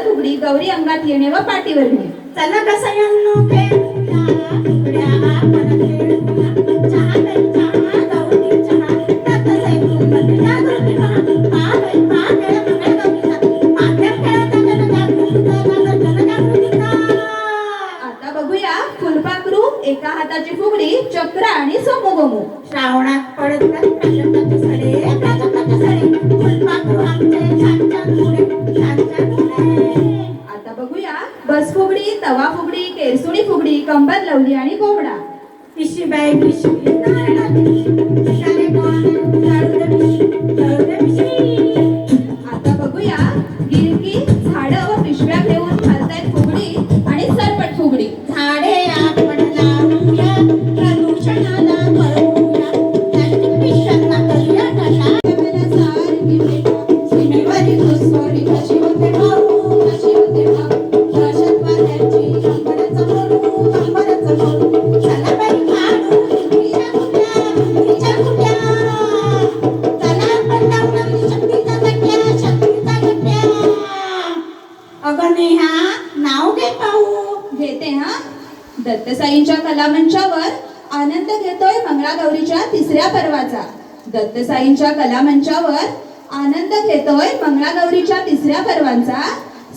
सुंदर फुगडी गौरी अंगात येणे व पाठीवर येणे. चला कसं कंबर लावली आणि कोबडा. पिशवी बाई पिशवी येते हा? दत्तसाईंच्या कलामंचावर आनंद घेतोय मंगळागौरीच्या तिसऱ्या पर्वाचा. दत्तसाईंच्या कलामंचावर आनंद घेतोय मंगळागौरीच्या तिसऱ्या पर्वांचा.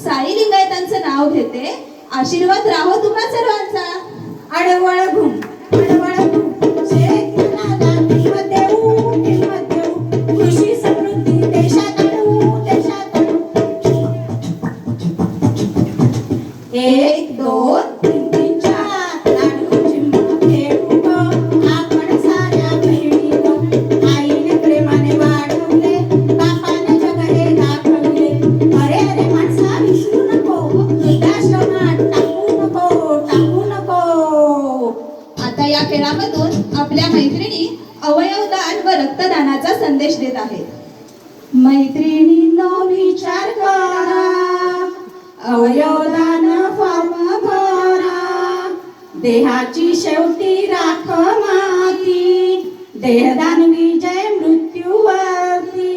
साई लिंगायतांचं नाव घेते. आशीर्वाद राहो तुम्हा सर्वांचा. अडवळ घुम अडवळ मैत्रिणी अवयवदान व रक्तदानाचा संदेश देत आहे मैत्रिणी नो विचार करा. अवयवदान फॉर्म भरा. देहाची शेवटी राख माती. देहदान विजय मृत्यूवरती.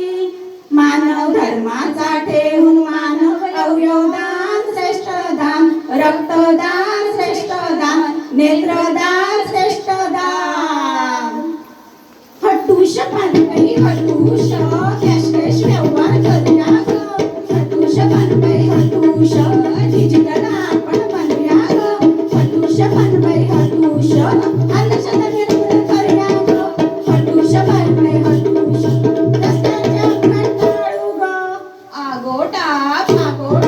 मानव धर्माचा ठेवून मानव अवयवदान श्रेष्ठ दान. रक्तदान పగోటా పగోటా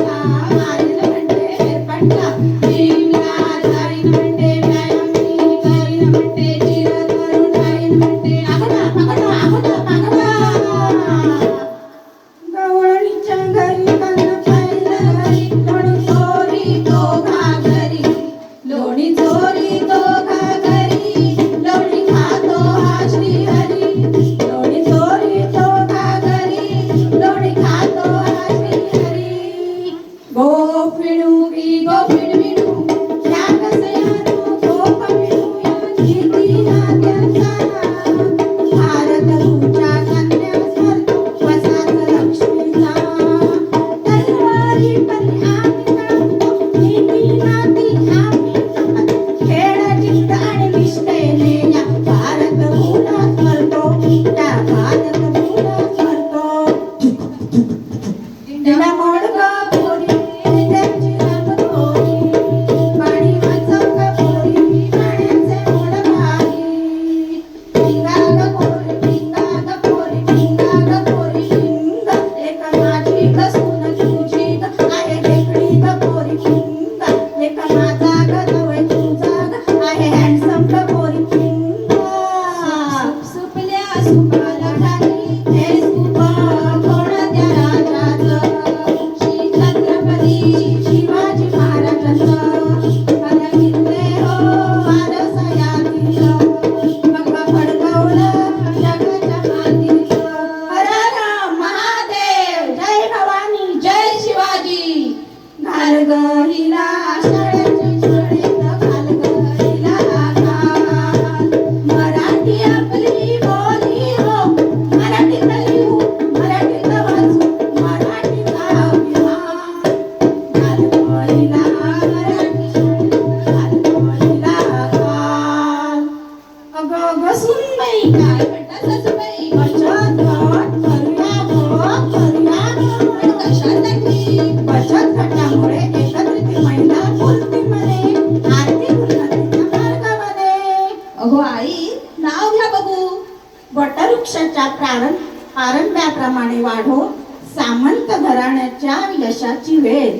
पारंब्याप्रमाणे वाढो सामंत घराण्याच्या यशाची वेळ.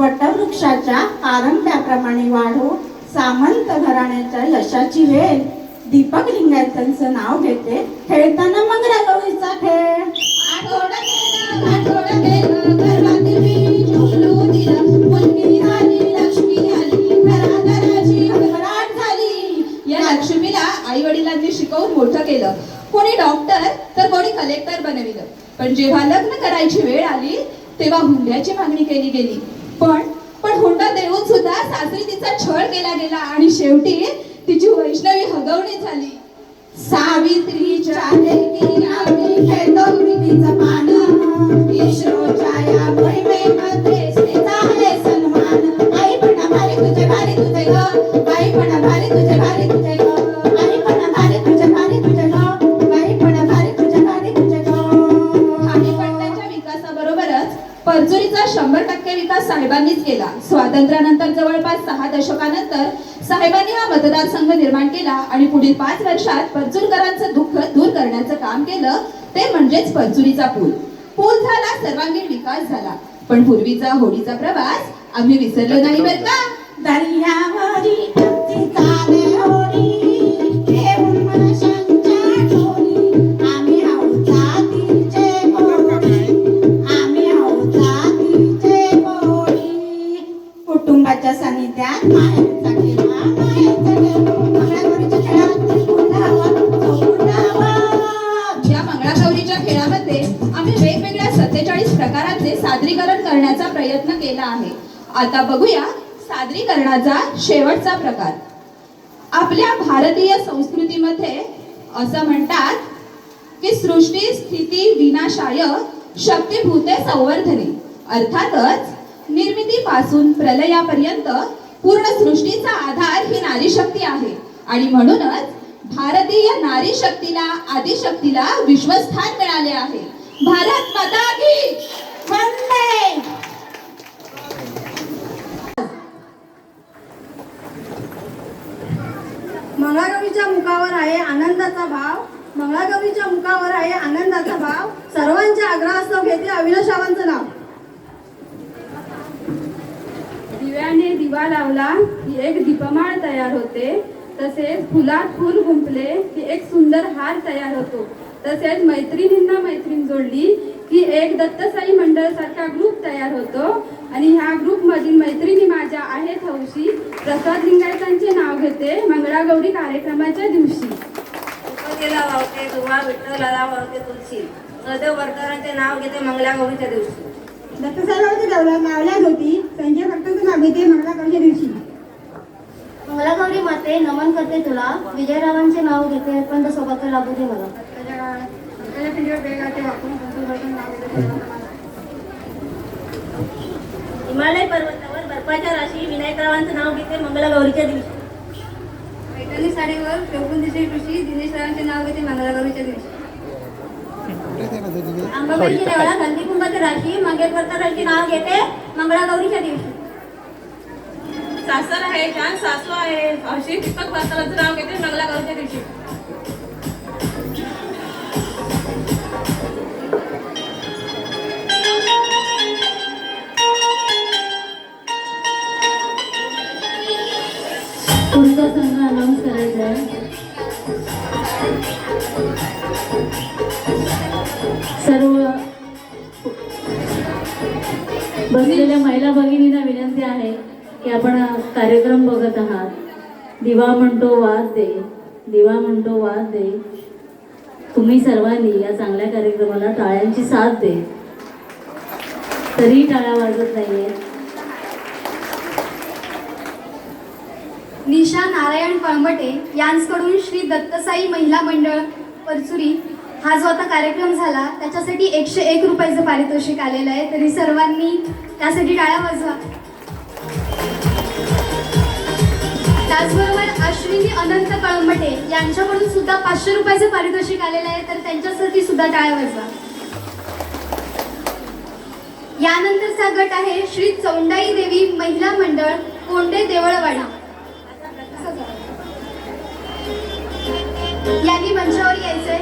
वटवृक्षाच्या आरंभ्याप्रमाणे वाढो सामंत घराण्याच्या यशाची वेळ. दीपक लिंगायतांचं नाव घेते. खेळताना मग रगवीचा खेळ. आठवडा गेला आठवडा गेला घरातील मी झोपलो दिलं मुलगी झाली लक्ष्मी आली घराघराची घबराट झाली या लक्ष्मीला आई वडिलांनी शिकवून मोठं केलं. कोणी डॉक्टर तर कोणी कलेक्टर बनविलं. पण जेव्हा लग्न करायची वेळ आली तेव्हा हुंड्याची मागणी केली गेली. पण पण हुंडा देऊन सुद्धा सासरी तिचा छळ केला गेला. आणि शेवटी तिची वैष्णवी हगवणी झाली. सावित्रीच्या तुझे पण विकासाबरोबरच परचुरीचा शंभर टक्के विकास साहेबांनीच केला. स्वातंत्र्यानंतर जवळपास सहा दशकानंतर साहेबांनी हा मतदारसंघ निर्माण केला आणि पुढील पाच वर्षात परचूरकरांचं दुःख दूर करण्याचं काम केलं ते म्हणजेच परचुरीचा पूल. पूल झाला सर्वांगीण विकास झाला. पण पूर्वीचा होडीचा प्रवास आम्ही विसरलो नाही बरं का? दर्यावरी भक्ती वेगवेगळ्या सत्तेचाळीस प्रकारांचे सादरीकरण करण्याचा प्रयत्न केला आहे. आता बघूया सादरीकरणाचा शेवटचा प्रकार. आपल्या भारतीय संस्कृतीमध्ये असं म्हणतात की सृष्टी स्थिती विनाशाय शक्तीभूते संवर्धने. अर्थातच निर्मितीपासून प्रलयापर्यंत पूर्ण सृष्टीचा आधार ही नारी शक्ती आहे. आणि म्हणूनच भारतीय नारी शक्तीला आदिशक्तीला विश्वस्थान मिळाले आहे. भारत माता की वंदे। मंगळागौरीच्या मुखावर आहे आनंदाचा भाव. मंगळागौरीच्या मुखावर आहे आनंदाचा भाव. सर्वांच्या आग्रहास्तव घेते अविनाशावांचं नाव. दिव्याने दिवा लावला की एक दीपमाळ तयार होते. तसेच फुलात फुल गुंफले की एक सुंदर हार तयार होतो. तसेच मैत्रिणींना मैत्रीण जोडली की एक दत्तसाई मंडळ सारखा ग्रुप तयार होतो. आणि ह्या ग्रुप मधील मैत्रिणी माझ्या आहेत हौशी. प्रसाद लिंगायतांचे नाव घेते. मंगळागौरी कार्यक्रमाच्या दिवशी. उपदेला वावते दुवा विठ्ठलाला वावते तुलसी. सदैव वर्तनाचे नाव घेते दिवशी. दत्तसाहेबांच्या देवळात नावल्या होती संजय भक्तांचं नाव घेते मंगळागौरीच्या दिवशी. मंगलागौरी माते नमन करते तुला. विजयरावांचे नाव घेते पण सोबत लाभू दे मला. हिमालय पर्वतावर बर्फाच्या राशी विनायकरावांचं नाव घेते मंगलागौरीच्या दिवशी. पैठणी साडीवर फेकून दिसे ऋषी दिनेश रावांचे नाव घेते मंगळागौरीच्या दिवशी. अंबाबाईच्या देवळात हल्दी कुंभाची राशी मंगेशकरांचे नाव घेते मंगळागौरीच्या दिवशी. सासर आहे छान सासू आहे अशी दीपक भास्करांचं नाव घेते मंगळागौरीच्या दिवशी. कोणता संघ अनाऊन्स करायचा आहे सर्व बसलेल्या महिला भगिनींना विनंती आहे की आपण कार्यक्रम बघत आहात. दिवा म्हणतो वाद दे दिवा म्हणतो वाद दे. तुम्ही सर्वांनी या चांगल्या कार्यक्रमाला टाळ्यांची साथ दे. तरी टाळ्या वाजत नाही आहेत निशा नारायण कळंबटे यांचकडून श्री दत्तसाई महिला मंडळ परचुरी हा जो आता कार्यक्रम झाला त्याच्यासाठी एकशे एक रुपयाचं पारितोषिक आलेलं आहे. तरी सर्वांनी त्यासाठी टाळ्या वाजवा. त्याचबरोबर अश्विनी अनंत कळंबटे यांच्याकडून सुद्धा पाचशे रुपयाचं पारितोषिक आलेलं आहे तर त्यांच्यासाठी सुद्धा टाळ्या वाजवा. यानंतरचा गट आहे श्री चौंडाई देवी महिला मंडळ कोंडे देवळवाडा. यांनी मंचावर यायचंय.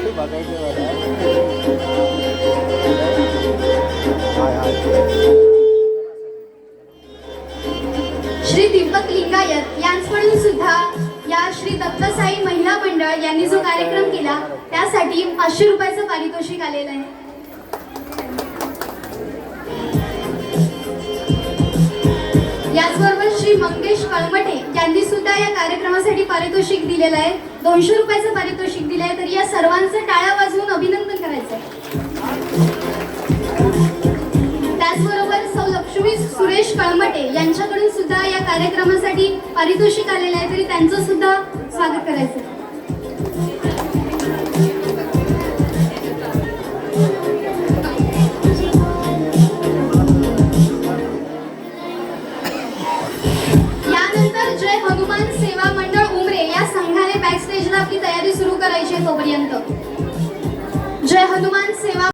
श्री दीपक लिंगायत यांच्याकडून सुद्धा या श्री दत्तसाई महिला मंडळ यांनी जो कार्यक्रम केला त्यासाठी पाचशे रुपयाचं पारितोषिक आलेलं आहे. याचबरोबर श्री मंगेश कळमटे यांनी सुद्धा या कार्यक्रमासाठी पारितोषिक दिलेलं आहे. दोनशे रुपयाचं पारितोषिक दिलं आहे तर या सर्वांचं टाळ्या वाजवून अभिनंदन करायचं आहे त्याचबरोबर सौ लक्ष्मी सुरेश कळमटे यांच्याकडून सुद्धा या कार्यक्रमासाठी पारितोषिक आलेलं आहे तरी त्यांचं सुद्धा स्वागत करायचं आपली तयारी सुरू करायची आहे तोपर्यंत. जय हनुमान सेवा.